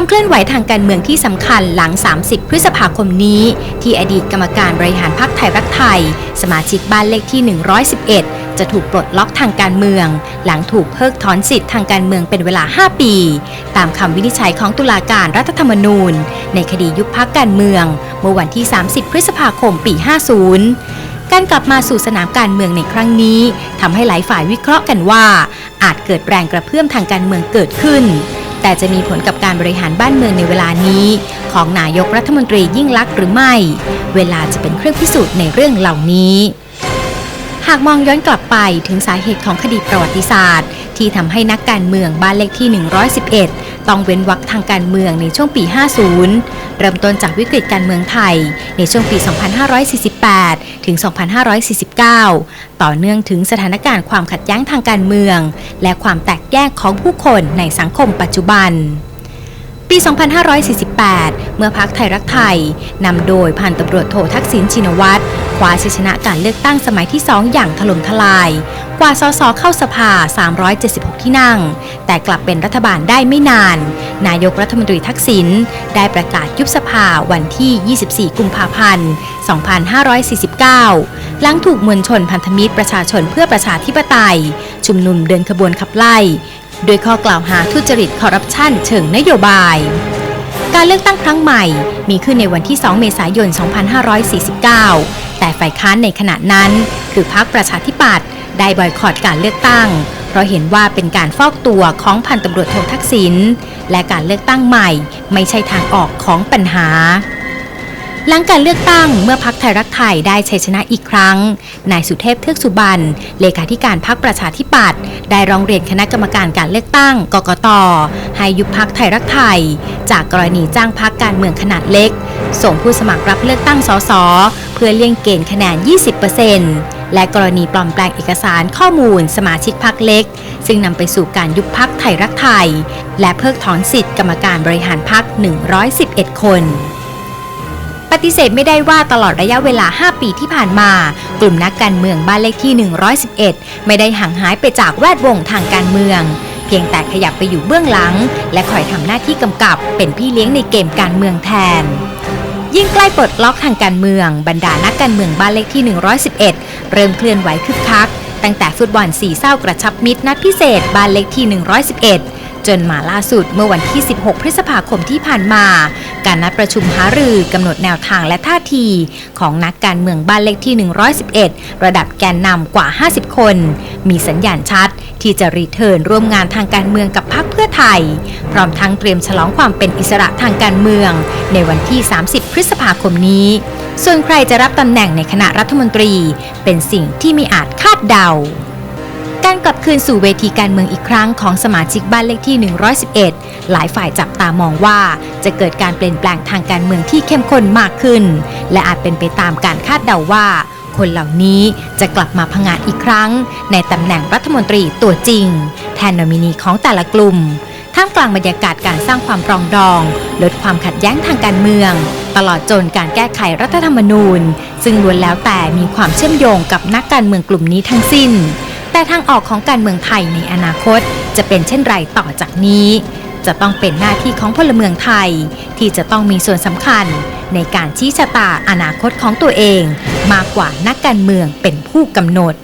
ความเคลื่อนไหวทางการเมืองที่สำคัญหลัง 30 พฤษภาคมนี้ ที่อดีตกรรมการบริหารพรรคไทยรักไทย สมาชิกบ้านเลขที่ 111 จะถูกปลดล็อกทางการเมือง หลังถูกเพิกถอนสิทธิ์ทางการเมืองเป็นเวลา 5 ปี ตามคำวินิจฉัยของตุลาการรัฐธรรมนูญ ในคดียุบพักการเมือง เมื่อวันที่ 30 พฤษภาคม ปี 50การกลับมาสู่สนามการเมืองในครั้งนี้ทำให้หลายฝ่ายวิเคราะห์กันว่า อาจเกิดแรงกระเพื่อมทางการเมืองเกิดขึ้น แต่จะมีผลกับการบริหารบ้านเมืองในเวลานี้ ของนายกรัฐมนตรียิ่งลักษณ์หรือไม่ เวลาจะเป็นเครื่องพิสูจน์ในเรื่องเหล่านี้ หากมองย้อนกลับไปถึงสาเหตุของคดีประวัติศาสตร์ ที่ทำให้นักการเมืองบ้านเลขที่ 111 ต้องเว้นวรรคทางการเมืองในช่วงปี 50 เริ่มต้นจากวิกฤตการเมืองไทย ในช่วงปี 2548 ถึง 2549 ต่อเนื่องถึงสถานการณ์ความขัดแย้งทางการเมือง และความแตกแยกของผู้คนในสังคมปัจจุบันปี 2548 เมื่อพักไทยรักไทย นำโดยพันตำรวจโททักษิณชินวัตร คว้าชัยชนะการเลือกตั้งสมัยที่ 2 อย่างถล่มทลาย กว่าสสเข้าสภา 376 ที่นั่ง แต่กลับเป็นรัฐบาลได้ไม่นาน นายกรัฐมนตรีทักษิณได้ประกาศยุบสภาวันที่ 24 กุมภาพันธ์ 2549 หลังถูกมวลชนพันธมิตรประชาชนเพื่อประชาธิปไตย ชุมนุมเดินขบวนขับไล่ โดยข้อกล่าวหาทุจริตคอร์รัปชันเชิงนโยบายการเลือกตั้งครั้งใหม่มีขึ้นในวันที่ 2 เมษายน 2549 แต่ฝ่ายค้านในขณะนั้น คือพรรคประชาธิปัตย์ได้บอยคอรดการเลือกตั้ง เพราะเห็นว่าเป็นการฟอกตัวของพันตำรวจโททักษิณและการเลือกตั้งใหม่ ไม่ใช่ทางออกของปัญหาหลังการเลือกตั้งเมื่อพักไทยรักไทยได้ชัยชนะอีกครั้ง นายสุเทพเทือกสุบรรณเลขาธิการพักประชาธิปัตย์ได้ร้องเรียนคณะกรรมการการเลือกตั้งกกต ให้ยุบพักไทยรักไทย จากกรณีจ้างพักการเมืองขนาดเล็ก ส่งผู้สมัครรับเลือกตั้งสสเพื่อเลี่ยงเกณฑ์คะแนน 20%และกรณีปลอมแปลงเอกสารข้อมูลสมาชิกพักเล็ก ซึ่งนำไปสู่การยุบพักไทยรักไทย และเพิกถอนสิทธิ์กรรมการบริหารพัก 111 คนปฏิเสธไม่ได้ว่าตลอดระยะเวลา 5 ปีที่ผ่านมา กลุ่มนักการเมืองบ้านเลขที่ 111 ไม่ได้ห่างหายไปจากแวดวงทางการเมือง เพียงแต่ขยับไปอยู่เบื้องหลัง และคอยทำหน้าที่กำกับเป็นพี่เลี้ยงในเกมการเมืองแทน ยิ่งใกล้ปลดล็อกทางการเมือง บรรดานักการเมืองบ้านเลขที่ 111 เริ่มเคลื่อนไหวคึกคัก ตั้งแต่ฟุตบอลสีเศร้ากระชับมิตรนัดพิเศษบ้านเลขที่ 111จนมาล่าสุดเมื่อวันที่ 16 พฤษภาคมที่ผ่านมา การนัดประชุมหารือกำหนดแนวทางและท่าที ของนักการเมืองบ้านเลขที่ 111 ระดับแกนนำกว่า 50 คน มีสัญญาณชัด ที่จะรีเทิร์นร่วมงานทางการเมืองกับพรรคเพื่อไทย พร้อมทั้งเตรียมฉลองความเป็นอิสระทางการเมือง ในวันที่ 30 พฤษภาคมนี้ ส่วนใครจะรับตำแหน่งในคณะรัฐมนตรี เป็นสิ่งที่ไม่อาจคาดเดา การกลับคืนสู่เวทีการเมืองอีกครั้งของสมาชิกบ้านเลขที่ 111 หลายฝ่ายจับตามองว่าจะเกิดการเปลี่ยนแปลงทางการเมืองที่เข้มข้นมากขึ้น และอาจเป็นไปตามการคาดเดาว่า คนเหล่านี้จะกลับมาพงาดอีกครั้ง ในตำแหน่งรัฐมนตรีตัวจริง แทนนอมินีของแต่ละกลุ่มท่ามกลางบรรยากาศการสร้างความปรองดอง ลดความขัดแย้งทางการเมือง ตลอดจนการแก้ไขรัฐธรรมนูญ ซึ่งล้วนแล้วแต่มีความเชื่อมโยงกับนักการเมืองกลุ่มนี้ทั้งสิ้น แต่ทางออกของการเมืองไทยในอนาคตจะเป็นเช่นไรต่อจากนี้ จะต้องเป็นหน้าที่ของพลเมืองไทย ที่จะต้องมีส่วนสำคัญในการชี้ชะตาอนาคตของตัวเอง มากกว่านักการเมืองเป็นผู้กำหนด